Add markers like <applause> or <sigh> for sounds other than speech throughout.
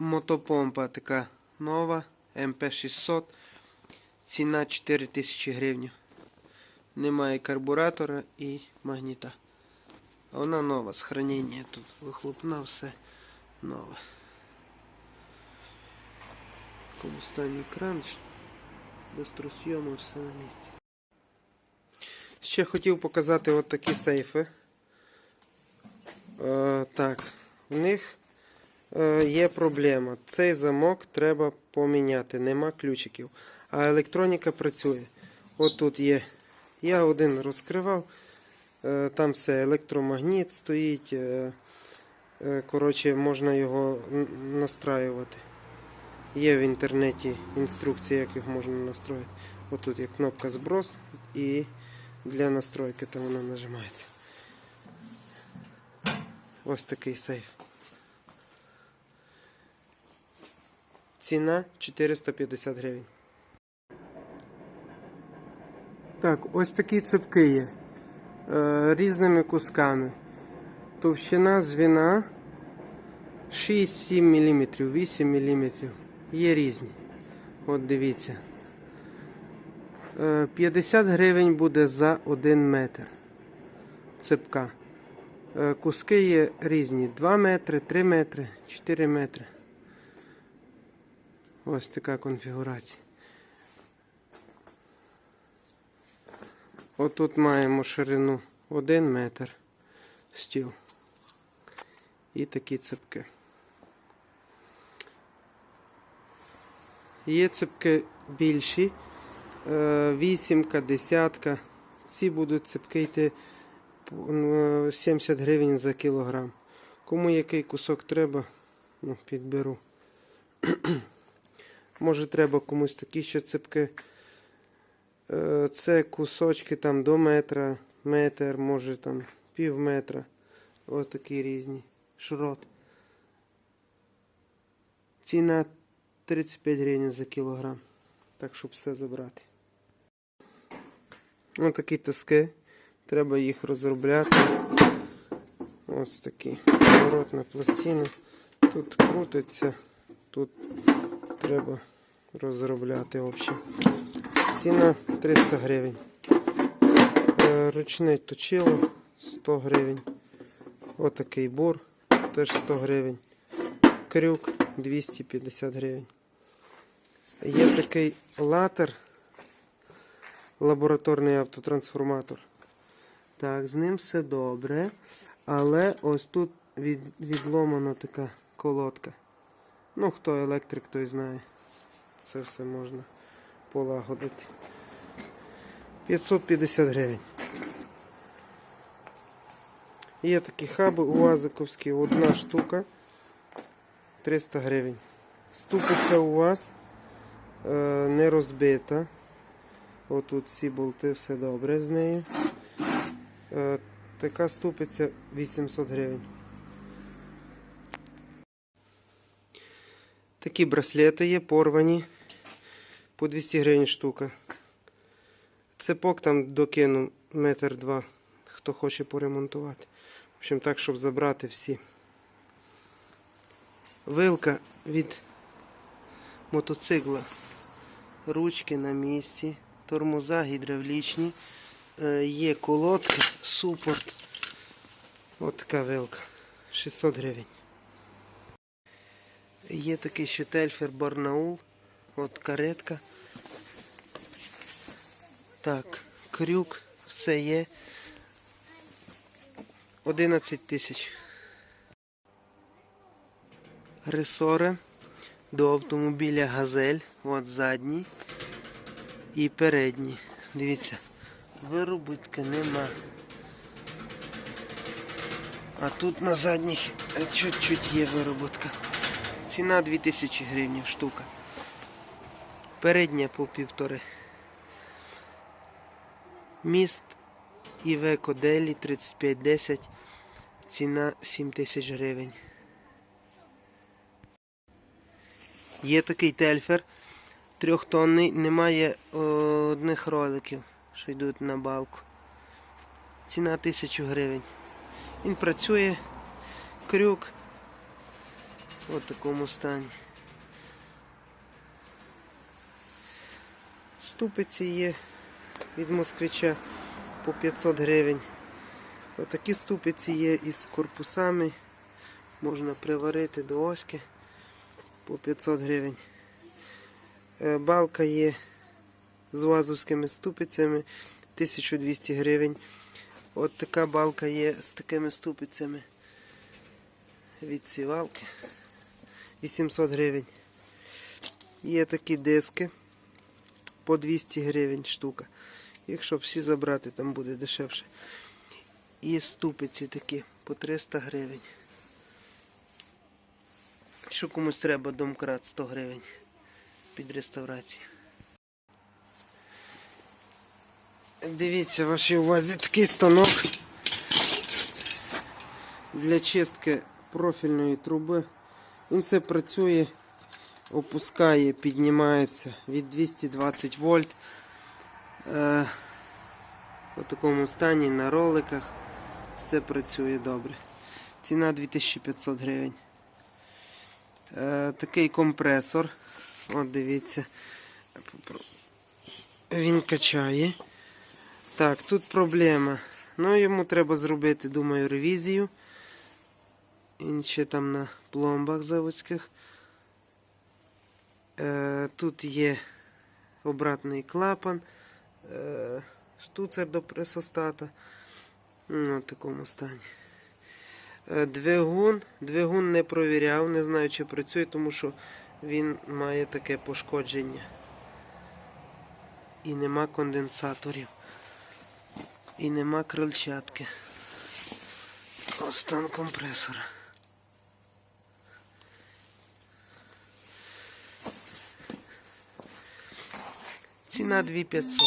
мотопомпа така нова, МП600. Ціна 4000 гривень. Немає карбуратора і магніта. Вона нова, з тут вихлопна, все нове. Стані кран, без все на місці. Ще хотів показати от такі сейфи. Е, так, в них є проблема. Цей замок треба поміняти, нема ключиків. А електроніка працює. От тут є. Я один розкривав. Е, там все електромагніт стоїть. Е, е, коротше, можна його настраювати. Є в інтернеті інструкція, як їх можна настроїти. От тут є кнопка зброс і для настройки там вона нажимається. Ось такий сейф. Ціна 450 гривень. Так, ось такі цепки є. Е, різними кусками. Товщина звіна 6-7 мм, 8 мм. Є різні. От дивіться. Е, 50 гривень буде за 1 метр. Цепка. Е, Куски є різні: 2 метри, 3 метри, 4 метри. Ось така конфігурація. Отут маємо ширину 1 метр стіл. І такі цепки. Є цепки більші, е, вісімка, десятка. Ці будуть цепки йти е, 70 гривень за кілограм. Кому який кусок треба, ну, підберу. Може треба комусь такі ще цепки. Е, Це кусочки там до метра, метр, може там пів метра. Ось такі різні. Шрот. Ціна 35 гривень за кілограм. Так, щоб все забрати. Ось такі тиски. Треба їх розробляти. Ось такі. Поворотна пластина. Тут крутиться, тут треба розробляти в общем. Ціна 300 гривень. Е, Ручне точило 100 гривень. Отакий бур теж 100 гривень. Крюк 250 гривень. Є такий латер, лабораторний автотрансформатор. Так, з ним все добре. Але ось тут від, відломана така колодка. Ну, хто електрик, той знає. Це все можна полагодити. 550 гривень. Є такі хаби УАЗиковські, одна штука 300 гривень. Ступиця у вас е, не розбита. Отут всі болти, все добре з нею. Е, така ступиця 800 гривень. Такі браслети є порвані по 200 гривень штука. Цепок там докину метр два, хто хоче поремонтувати. В общем, так, щоб забрати всі. Вилка від мотоцикла. Ручки на місці, тормоза гідравлічні, Е, є колодки, супорт. От така вилка. 600 гривень. Є такий ще тельфер Барнаул. От каретка. Так, крюк, все є. 11 тисяч. Ресори до автомобіля Газель. От задній і передній. Дивіться, виробітки нема. А тут на задніх чуть-чуть є вироботка. Ціна 2000 гривень штука. Передня по півтори. Міст Івеко Делі 3510. Ціна 7000 гривень. Є такий тельфер трьохтонний, немає одних роликів, що йдуть на балку. Ціна 1000 гривень. Він працює, крюк, в такому стані. Ступиці є від москвича по 500 гривень. Отакі ступиці є із корпусами. Можна приварити до оськи по 500 гривень. Е, Балка є з вазовськими ступицями 1200 гривень. От така балка є з такими ступицями від сівалки 800 гривень. Є такі диски по 200 гривень штука. Якщо всі забрати, там буде дешевше. І ступиці такі по 300 гривень. Якщо комусь треба домкрат 100 гривень під реставрацію. Дивіться, вашій увазі такий станок для чистки профільної труби. Він все працює, опускає, піднімається від 220 вольт. Е, у такому стані на роликах. Все працює добре. Ціна 2500 гривень. Е, такий компресор. От дивіться. Він качає. Так, тут проблема. Ну, йому треба зробити, думаю, ревізію. Ще там на пломбах заводських. Е, тут є обратний клапан, е, штуцер до пресостата. Ну, в такому стані. Е, Двигун. Двигун не провіряв, не знаю, чи працює, тому що він має таке пошкодження. І нема конденсаторів. І нема крильчатки. Ось стан компресора. Ціна 2500.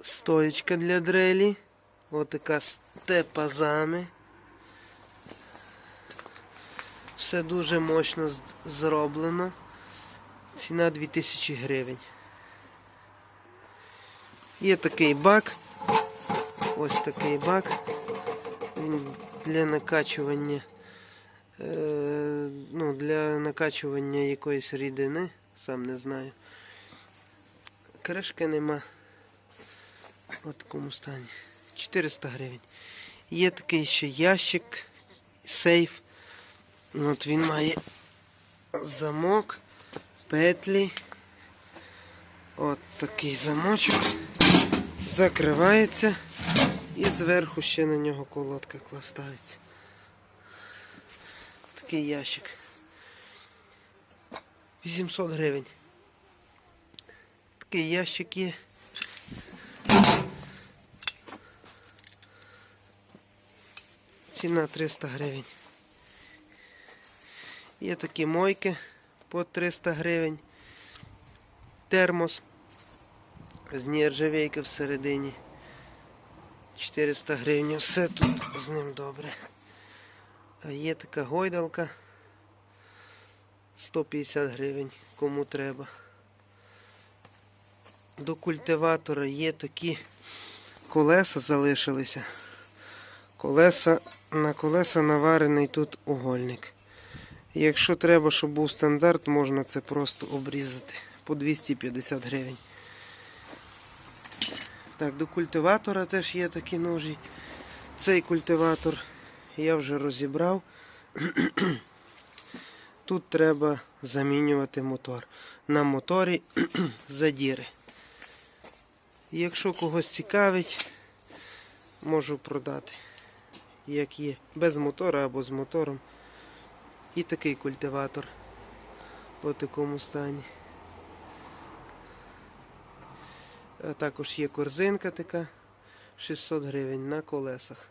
Стоечка для дрелі. Отака з тепазами. Все дуже мощно зроблено. Ціна 2000 гривень. Є такий бак. Ось такий бак. Для накачування. Е, ну, для накачування якоїсь рідини, сам не знаю. Кришки нема. В такому стані. 400 гривень. Є такий ще ящик, сейф. От він має замок, петлі. От такий замочок. Закривається. І зверху ще на нього колодка кла- ставиться. Такий ящик. 800 гривень. Такий ящик є. Ціна 300 гривень. Є такі мойки по 300 гривень. Термос з нержавейки всередині. 400 гривень. Все тут з ним добре. А є така гойдалка. 150 гривень, кому треба. До культиватора є такі колеса залишилися. Колеса, на колеса наварений тут угольник. Якщо треба, щоб був стандарт, можна це просто обрізати по 250 гривень. Так, до культиватора теж є такі ножі. Цей культиватор я вже розібрав. Тут треба замінювати мотор. На моторі <clears throat> задіри. Якщо когось цікавить, можу продати. Як є. Без мотора або з мотором. І такий культиватор по такому стані. А також є корзинка така 600 гривень на колесах.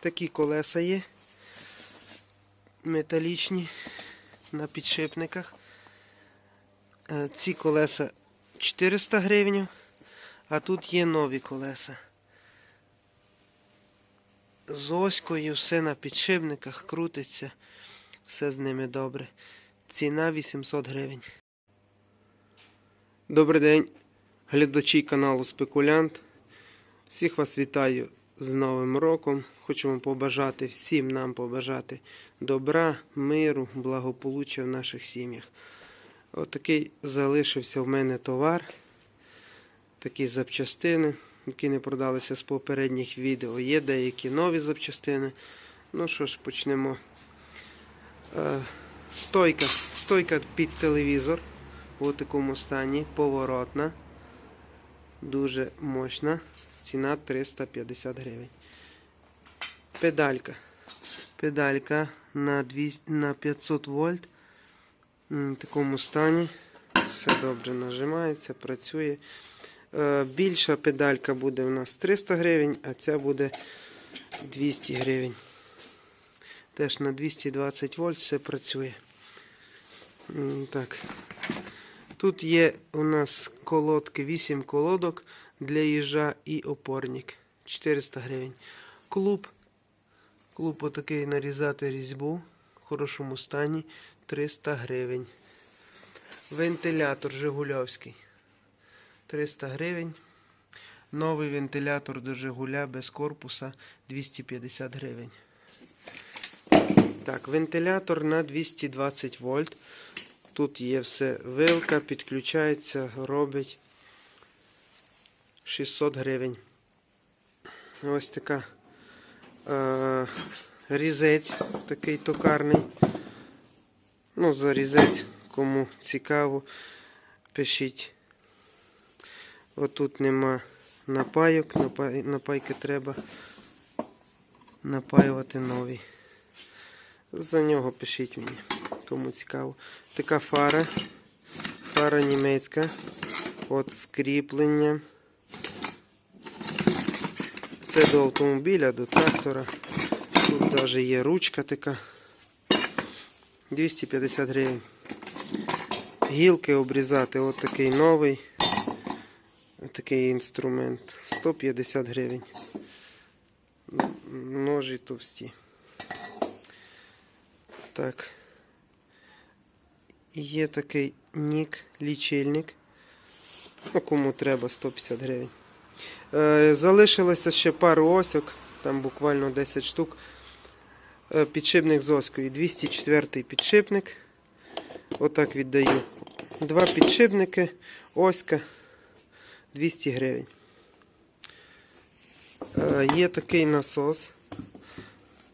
Такі колеса є. Металічні на підшипниках. Е, Ці колеса 400 гривень, а тут є нові колеса. З оською все на підшипниках крутиться, все з ними добре. Ціна 800 гривень. Добрий день, глядачі каналу Спекулянт. Всіх вас вітаю з Новим роком. Хочемо побажати всім нам побажати добра, миру, благополуччя в наших сім'ях. Отакий залишився в мене товар. Такі запчастини, які не продалися з попередніх відео. Є деякі нові запчастини. Ну що ж, почнемо. Е, стойка, стойка під телевізор у такому стані, поворотна, дуже мощна. Ціна 350 гривень. Педалька. Педалька на, 200, на 500 вольт. В такому стані. Все добре нажимається, працює. Е, Більша педалька буде у нас 300 гривень, а ця буде 200 гривень. Теж на 220 вольт все працює. Так. Тут є у нас колодки, 8 колодок для їжа і опорник. 400 гривень. Клуб. Клуб отакий нарізати різьбу в хорошому стані 300 гривень. Вентилятор Жигульовський 300 гривень. Новий вентилятор до Жигуля без корпуса 250 гривень. Так, вентилятор на 220 вольт. Тут є все. Вилка підключається, робить 600 гривень. Ось така е, різець, такий токарний. Ну, за різець, кому цікаво, пишіть. Отут нема напайок, напай, напайки треба напаювати нові. За нього пишіть мені, кому цікаво. Така фара. Фара німецька. От скріплення. Це до автомобіля, до трактора. Тут навіть є ручка така. 250 гривень. Гілки обрізати, от такий новий. Такий інструмент. 150 гривень. Ножі товсті. Так. Є такий нік, лічильник. Ну, кому треба 150 гривень. Е, залишилося ще пару осьок, там буквально 10 штук. Е, підшипник з оською. 204 підшипник. Отак віддаю. Два підшипники, оська 200 гривень. Е, є такий насос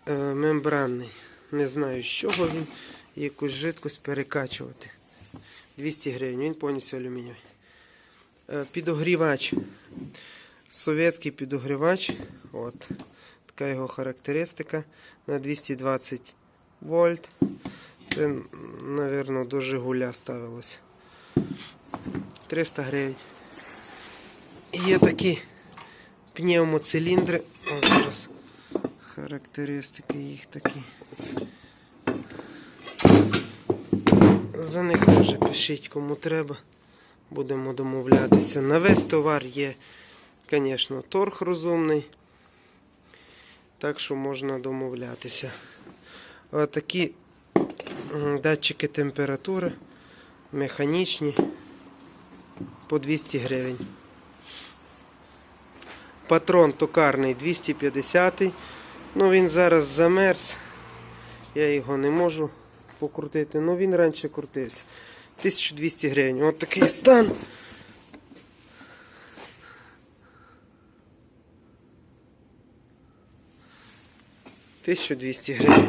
мембранний. Не знаю, з чого він якусь жидкость перекачувати. 200 гривень, він повністю алюмінієвий. Підогрівач. Совєтський підогрівач. От. Така його характеристика на 220 вольт. Це, мабуть, до Жигуля ставилося. 300 гривень. Є такі пневмоциліндри. Ось зараз характеристики їх такі. За них теж пишіть, кому треба. Будемо домовлятися. На весь товар є, звісно, торг розумний. Так що можна домовлятися. Такі датчики температури механічні по 200 гривень. Патрон токарний 250. Ну він зараз замерз. Я його не можу покрутити. Ну він раніше крутився. 1200 гривень. От такий стан. Тисячу 200 гривень.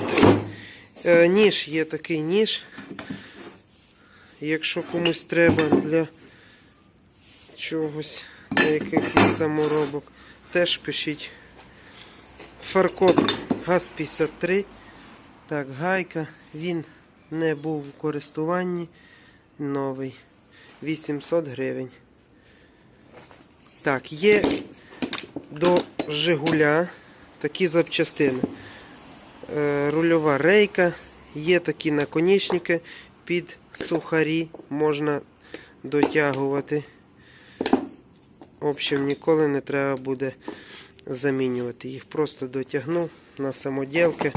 Е, ніж є такий ніж. Якщо комусь треба для чогось, для якихось саморобок, теж пишіть. Фаркоп ГАЗ-53. Так, гайка. Він не був в користуванні. Новий. 800 гривень. Так, є до Жигуля такі запчастини. Е, рульова рейка, є такі наконечники під сухарі, можна дотягувати. В общем, ніколи не треба буде замінювати. Їх просто дотягнув на самоділки.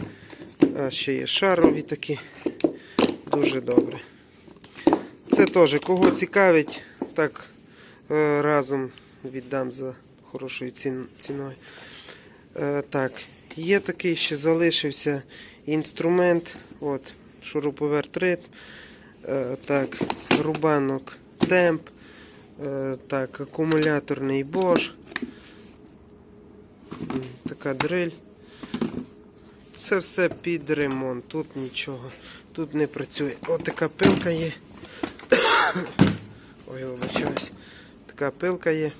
А ще є шарові такі. Дуже добре. Це теж кого цікавить, так е, разом віддам за хорошою ціною. Е, так, є такий ще залишився інструмент. От, шуруповерт ритм. Е, так, рубанок темп. Е, так, акумуляторний Bosch. Така дриль. Це все під ремонт. Тут нічого. Тут не працює. Ось така пилка є. <coughs> Ой, вибачаюсь. Така пилка є.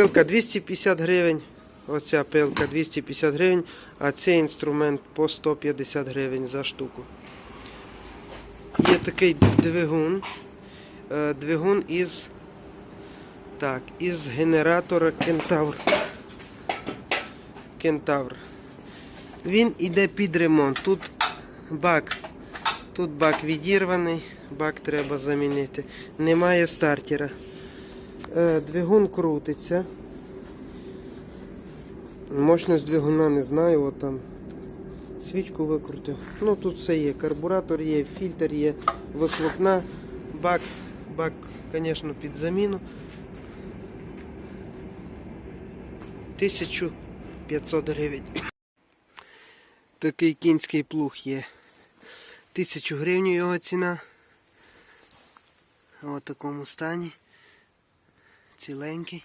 Пилка 250 гривень. Оця пилка 250 гривень, а цей інструмент по 150 гривень за штуку. Є такий двигун. Е, Двигун із. Так, із генератора Кентавр. Кентавр. Він іде під ремонт. Тут бак. Тут бак відірваний, бак треба замінити. Немає стартера. Е, Двигун крутиться. Мощність двигуна не знаю, от там свічку викрутив. Ну тут все є. Карбуратор є, фільтр є, вихлопна, бак, бак, звісно, під заміну. 1500 гривень. Такий кінський плуг є. 1000 гривень його ціна. Ось такому стані. Ціленький.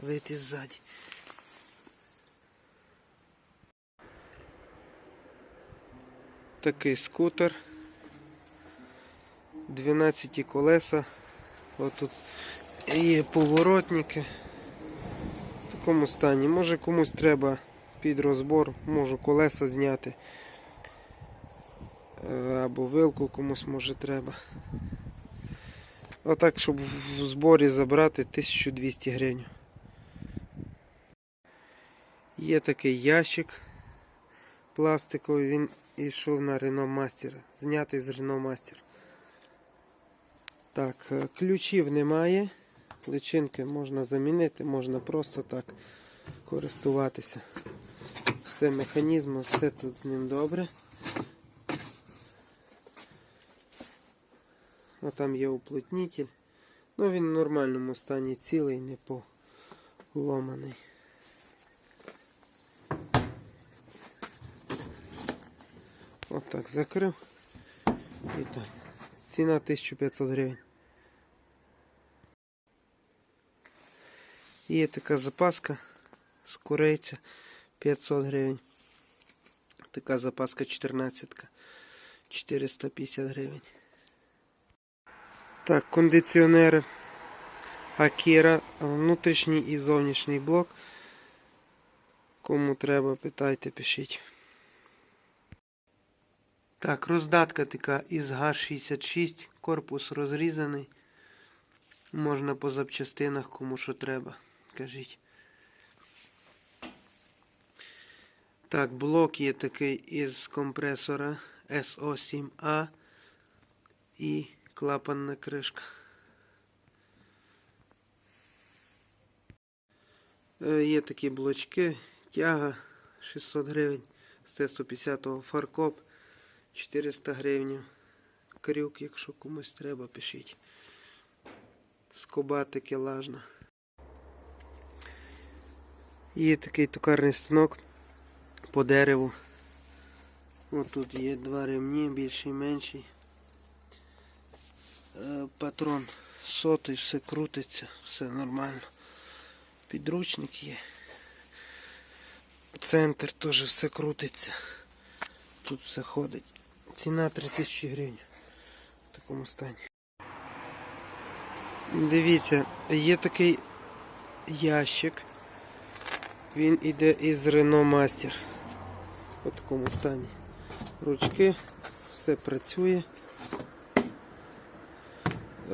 Вийти ззаді. Такий скутер. 12 колеса. Ось тут є поворотники. В такому стані. Може комусь треба під розбор, можу колеса зняти. Е, Або вилку комусь може треба. Отак, щоб в зборі забрати 1200 гривень. Є такий ящик пластиковий, він йшов на Renault Master, знятий з Renault Master. Так, е, ключів немає. Личинки можна замінити, можна просто так користуватися. Все механізм, все тут з ним добре. А там є уплотнитель. Ну він в нормальному стані цілий, не поломаний. Отак закрив. І так. Ціна 1500 гривень. Є така запаска з курейця 500 гривень. Така запаска 14 450 гривень. Так, кондиціонери Акіра, внутрішній і зовнішній блок. Кому треба, питайте, пишіть. Так, роздатка така із ГАЗ-66, корпус розрізаний. Можна по запчастинах, кому що треба. Кажіть. Так, блок є такий із компресора SO7A і клапанна кришка. Є такі блочки, тяга 600 гривень з Т-150 фаркоп 400 гривень. Крюк, якщо комусь треба, пишіть. Скоба такелажна. Є такий токарний станок по дереву. Ось тут є два ремні, більший і менший. Е, Патрон сотий, все крутиться, все нормально. Підручник є. Центр теж все крутиться. Тут все ходить. Ціна 3000 гривень в такому стані. Дивіться, є такий ящик. Він іде із Renault Master. У такому стані. Ручки, все працює.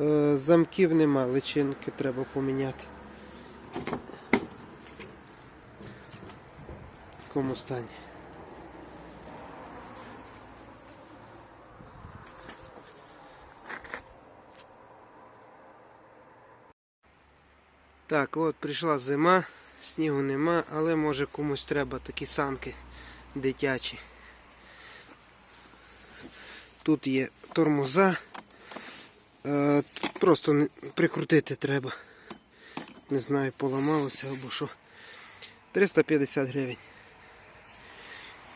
Е, Замків нема, личинки треба поміняти. В такому стані. Так, от прийшла зима, снігу нема, але може комусь треба такі санки дитячі. Тут є тормоза. Е, просто прикрутити треба. не знаю, поламалося або що. 350 гривень.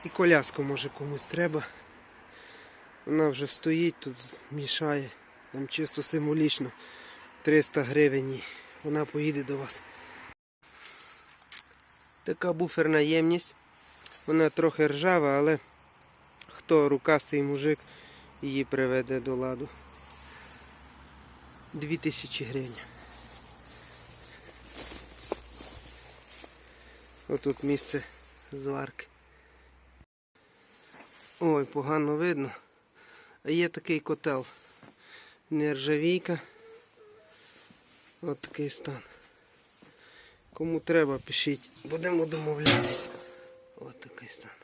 І коляску може комусь треба. Вона вже стоїть тут, мішає. Нам чисто символічно 300 гривень. і Вона поїде до вас. Така буферна ємність. Вона трохи ржава, але хто рукастий мужик її приведе до ладу. 2000 гривень. Отут місце зварки. Ой, погано видно. А є такий котел. Нержавійка. От такий стан. Кому треба, пишіть. Будемо домовлятися. От такий стан.